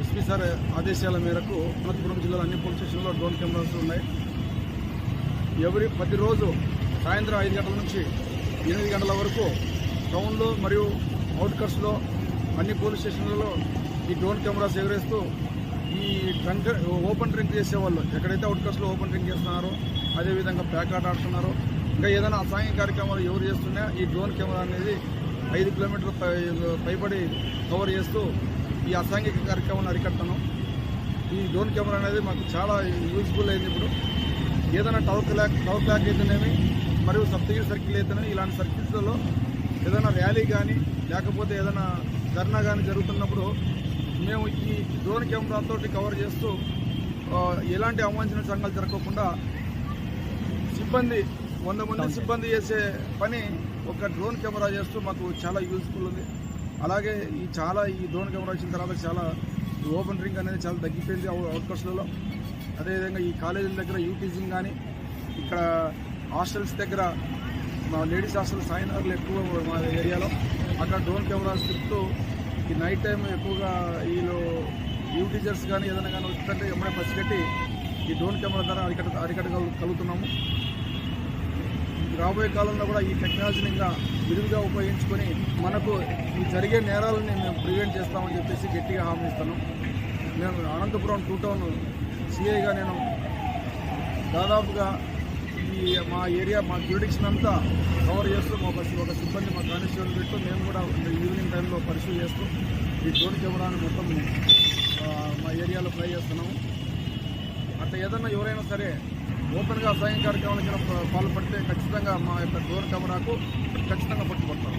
SP sir ఆదేశాల మేరకు అనంతపురం జిల్లాలో అన్ని పోలీస్ స్టేషన్లో డ్రోన్ కెమెరాస్ ఉన్నాయి. ఎవరి ప్రతిరోజు సాయంత్రం ఐదు గంటల నుంచి ఎనిమిది గంటల వరకు టౌన్లో మరియు అవుట్కట్స్లో అన్ని పోలీస్ స్టేషన్లలో ఈ డ్రోన్ కెమెరాస్ ఎగరేస్తూ ఈ డ్రంక్ ఓపెన్ డ్రింక్ చేసేవాళ్ళు. ఎక్కడైతే అవుట్కట్స్లో ఓపెన్ డ్రింక్ చేస్తున్నారో అదేవిధంగా ప్యాక్ ఆడుతున్నారో ఇంకా ఏదైనా అసాంఘిక కార్యక్రమాలు ఎవరు చేస్తున్నా ఈ డ్రోన్ కెమెరా అనేది ఐదు కిలోమీటర్ల పైబడి కవర్ చేస్తూ ఈ అసాంఘిక కార్యక్రమాన్ని అరికడతాను ఈ డ్రోన్ కెమెరా అనేది మాకు చాలా యూజ్ఫుల్ అయింది ఇప్పుడు. ఏదైనా టవర్ క్లాక్ టవర్ క్లాక్ అయితేనేమి మరియు సప్తగిరి సర్కిల్ అయితేనే ఇలాంటి సర్కిల్స్లలో ఏదైనా ర్యాలీ కానీ లేకపోతే ఏదైనా ధర్నా కానీ జరుగుతున్నప్పుడు మేము ఈ డ్రోన్ కెమెరాతో కవర్ చేస్తూ ఎలాంటి అవాంఛనీయ సంఘాలు జరగకుండా సిబ్బంది వంద మంది సిబ్బంది చేసే పని ఒక డ్రోన్ కెమెరా చేస్తూ మాకు చాలా యూజ్ఫుల్ ఉంది. అలాగే ఈ చాలా ఈ డ్రోన్ కెమెరా వచ్చిన తర్వాత చాలా ఓపెన్ డ్రింక్ అనేది చాలా తగ్గిపోయింది అవుట్కట్స్లలో అదేవిధంగా ఈ కాలేజీల దగ్గర యూటీజింగ్ కానీ ఇక్కడ హాస్టల్స్ దగ్గర మా లేడీస్ హాస్టల్ సాయినగర్లు ఎక్కువ మా ఏరియాలో. అక్కడ డ్రోన్ కెమెరాస్ తిప్పుతూ ఈ నైట్ టైం ఎక్కువగా వీళ్ళు యూటీజర్స్ కానీ ఏదైనా కానీ వచ్చిందంటే ఎమ్మడే పసిగట్టి ఈ డ్రోన్ కెమెరా ద్వారా అరికట్ట అరికట్టగలుగుతున్నాము. రాబోయే కాలంలో కూడా ఈ టెక్నాలజీని ఇంకా విరివిగా ఉపయోగించుకొని మనకు ఈ జరిగే నేరాలని మేము ప్రివెంట్ చేస్తామని చెప్పేసి గట్టిగా హామీ ఇస్తాను నేను అనంతపురం టూ టౌన్ సిఐగా నేను దాదాపుగా ఈ మా ఏరియా మా జ్యూడిక్షన్ అంతా కవర్ చేస్తూ మా ఒక ఒక సిబ్బంది మా కానిస్టేబుల్ పెట్టు మేము కూడా ఈవినింగ్ టైంలో పరిశీలి చేస్తూ ఈ డ్రోన్ కెమెరాని మొత్తం మా ఏరియాలో ట్రై చేస్తున్నాము. అట్లా ఏదన్నా ఎవరైనా సరే ఓపెన్గా సాయం కార్యక్రమాలకి పాల్పడితే ఖచ్చితంగా మా యొక్క దూర కెమెరాకు ఖచ్చితంగా పట్టుకుంటాం